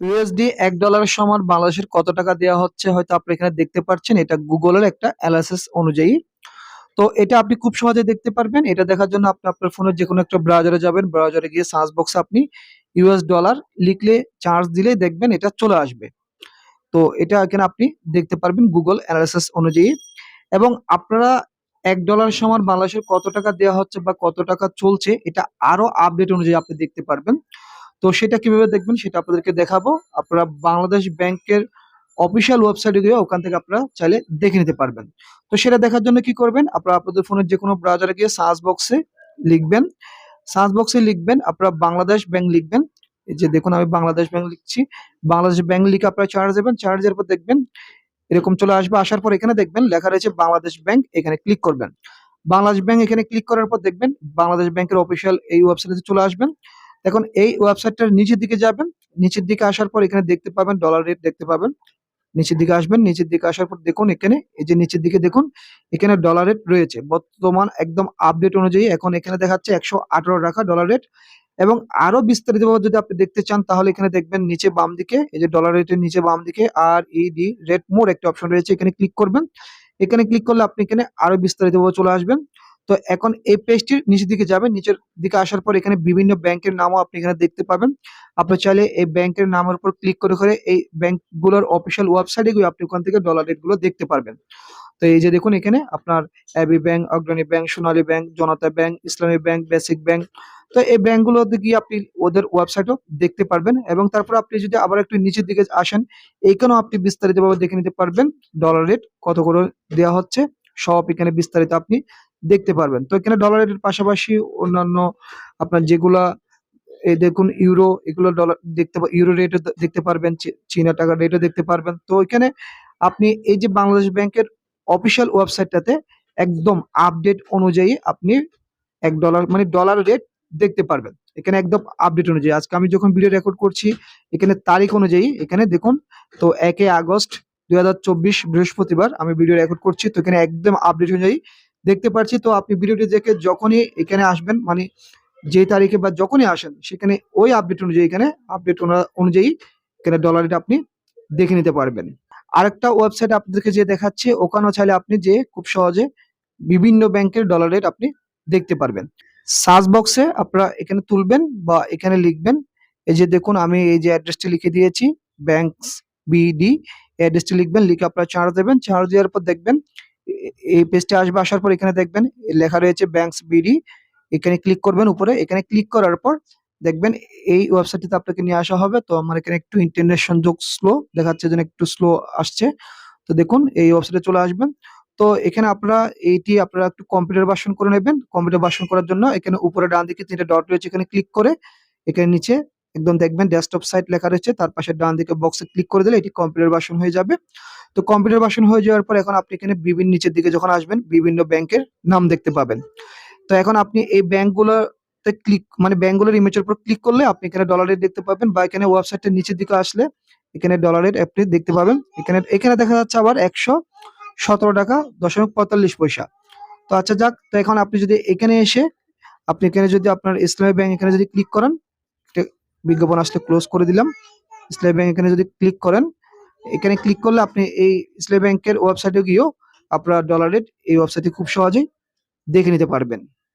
USD এক ডলারের সমান বাংলাদেশের কত টাকা দেওয়া হচ্ছে হয়তো আপনি এখানে দেখতে পাচ্ছেন, এটা গুগলের একটা অ্যানালাইসিস অনুযায়ী। তো এটা আপনি খুব সহজে দেখতে পারবেন। এটা দেখার জন্য আপনি আপনার ফোনের যে কোনো একটা ব্রাউজারে যাবেন। ব্রাউজারে গিয়ে সার্চ বক্সে আপনি ইউএস ডলার লিখলে চার্জ দিলেই দেখবেন এটা চলে আসবে। তো এটা এখানে আপনি দেখতে পারবেন গুগল অ্যানালাইসিস অনুযায়ী। এবং আপনারা এক ডলার সমান বাংলাদেশের কত টাকা দেওয়া হচ্ছে বা কত টাকা চলছে, এটা আরও আপডেট অনুযায়ী আপনি দেখতে পারবেন। তো সেটা কীভাবে দেখবেন সেটা আপনাদেরকে দেখাবো। আপনারা বাংলাদেশ ব্যাংকের অফিসিয়াল ওয়েবসাইটে গিয়ে ওখান থেকে আপনারা চাইলে দেখে নিতে পারবেন। তো সেটা দেখার জন্য কি করবেন? আপনারা আপনাদের ফোনের যে কোনো ব্রাউজারে গিয়ে সার্চ বক্সে লিখবেন। সার্চ বক্সে লিখবেন, আপনারা বাংলাদেশ ব্যাংক লিখবেন। এই যে দেখুন আমি বাংলাদেশ ব্যাংক লিখছি। বাংলাদেশ ব্যাংক লিখে আপনারা চার্জ দেবেন। চার্জের পর দেখবেন এরকম চলে আসবে। আসার পর এখানে দেখবেন লেখা রয়েছে বাংলাদেশ ব্যাংক। এখানে ক্লিক করবেন। বাংলাদেশ ব্যাংক এখানে ক্লিক করার পর দেখবেন বাংলাদেশ ব্যাংকের অফিসিয়াল এই ওয়েবসাইটে চলে আসবেন। এখন এই ওয়েবসাইটটার নিচের দিকে যাবেন, নিচের দিকে আসার পর এখানে দেখতে পাবেন ডলার রেট দেখতে পাবেন। নিচের দিকে আসবেন, নিচের দিকে আসার পর দেখুন এখানে, এই যে নিচের দিকে দেখুন, এখানে ডলার রেট রয়েছে। বর্তমান একদম আপডেট অনুযায়ী এখন এখানে দেখাচ্ছে একশো আঠারো টাকা ডলার রেট এবং আরও বিস্তারিতভাবে যদি আপনি দেখতে চান, তাহলে এখানে দেখবেন নিচে বাম দিকে, এই যে ডলার রেটের নিচে বাম দিকে, আর ইডি রেট মোর একটা অপশন রয়েছে, এখানে ক্লিক করবেন। এখানে ক্লিক করলে আপনি এখানে আরও বিস্তারিতভাবে চলে আসবেন। তো এখন এই পেজটির নিচের দিকে যাবেন। নিচের দিকে আসার পর এখানে বিভিন্ন ব্যাংকের নামও আপনি এখানে দেখতে পাবেন। আপনি চাইলে এই ব্যাংকের নামের উপর ক্লিক করে করে এই ব্যাংকগুলোর অফিসিয়াল ওয়েবসাইটে গিয়ে আপনি ওখান থেকে ডলার রেটগুলো দেখতে পারবেন। তো এই যে দেখুন এখানে আপনার AB bank Agrani bank Sonali bank Janata bank Islami bank basic bank তো এই ব্যাংকগুলোতে গিয়ে আপনি ওদের ওয়েবসাইটও দেখতে পারবেন এবং তারপর আপনি যদি আবার একটু নিচের দিকে আসেন, এইখানেও আপনি বিস্তারিতভাবে দেখে নিতে পারবেন ডলার রেট কত করে দেওয়া হচ্ছে। সব এখানে বিস্তারিত আপনি দেখতে পারবেন। তো এখানে ডলার পাশাপাশি অন্যান্য আপনার যেগুলা, এই দেখুন ইউরো এগুলো ডলার দেখতে ইউরো রেটও দেখতে পারবেন চীনা টাকার রেটও দেখতে পারবেন। তো এখানে আপনি এই যে বাংলাদেশ ব্যাংকের অফিসিয়াল ওয়েবসাইটটাতে একদম আপডেট অনুযায়ী আপনি এক ডলার মানে ডলার রেট দেখতে পারবেন। এখানে একদম আপডেট অনুযায়ী। আজকে আমি যখন ভিডিও রেকর্ড করছি, এখানে তারিখ অনুযায়ী এখানে দেখুন, তো একে আগস্ট দুই হাজার চব্বিশ বৃহস্পতিবার আমি ভিডিও রেকর্ড করছি, তো এখানে একদম আপডেট অনুযায়ী দেখতে পাচ্ছি তো আপনি ভিডিওটি দেখে যখনই এখানে আসবেন মানে যে তারিখে বা যখনই আসেন, সেখানে ওই আপডেট অনুযায়ী এখানে আপডেট অনুযায়ী এখানে ডলার রেট আপনি দেখে নিতে পারবেন। আরেকটা ওয়েবসাইট আপনাদেরকে যে দেখাচ্ছে, ওখানেও চাইলে আপনি যে খুব সহজে বিভিন্ন ব্যাংকের ডলার রেট আপনি দেখতে পারবেন। সার্চ বক্সে আপনারা এখানে তুলবেন বা এখানে লিখবেন, এই যে দেখুন, আমি এই যে অ্যাড্রেসটি লিখে দিয়েছি ব্যাংকস বিডি অ্যাড্রেসটি লিখবেন, লিখে আপনারা চার্জ দেবেন চার্জ দেওয়ার পর দেখবেন এই পেজটা আসবে আসার পর এখানে দেখবেন লেখা রয়েছে ব্যাংকস বিডি এখানে ক্লিক করবেন উপরে, এখানে ক্লিক করার পর দেখবেন এই ওয়েবসাইটটিতে আপনাকে নিয়ে আসা হবে। তো আমার এখানে একটু ইন্টারনেট সংযোগ স্লো দেখাচ্ছে যেন একটু স্লো আসছে। তো দেখুন, এই ওয়েবসাইটে চলে আসবেন। তো এখানে আপনারা এইটি আপনারা একটু কম্পিউটার বাসন করে নেবেন। কম্পিউটার বাসন করার জন্য এখানে উপরে ডান দিকে তিনটা ডট রয়েছে, এখানে ক্লিক করে এখানে নিচে একদম দেখবেন ডেস্কটপ সাইট লেখা রয়েছে, তার পাশে ডান দিকে বক্সে ক্লিক করে দিলে এটি কম্পিউটার বাসন হয়ে যাবে। তো কম্পিউটার ভার্সন হয়ে যাওয়ার পর এখন আপনি এখানে বিভিন্ন নিচের দিকে যখন আসবেন, বিভিন্ন ব্যাংকের নাম দেখতে পাবেন। তো এখন আপনি এই ব্যাংকগুলোতে ক্লিক মানে ব্যাংকগুলোর ইমেজের উপর ক্লিক করলে আপনি এখানে ডলার দেখতে পাবেন বা এখানে ওয়েবসাইটের নিচের দিকে আসলে এখানে ডলার রেট আপনি দেখতে পাবেন। এখানে এখানে দেখা যাচ্ছে আবার একশো সতেরো টাকা দশমিক পঁয়তাল্লিশ পয়সা। তো আচ্ছা যাক, তো এখন আপনি যদি এখানে এসে, আপনি এখানে যদি আপনার ইসলামী ব্যাংক এখানে যদি ক্লিক করেন বিজ্ঞাপন আসলে ক্লোজ করে দিলাম। ইসলামী ব্যাংক এখানে যদি ক্লিক করেন এখানে ক্লিক করলে আপনি এই ইসলামী ব্যাংকের ওয়েবসাইটে গিয়েও আপনার ডলার রেট এই ওয়েবসাইটে খুব সহজেই দেখে নিতে পারবেন।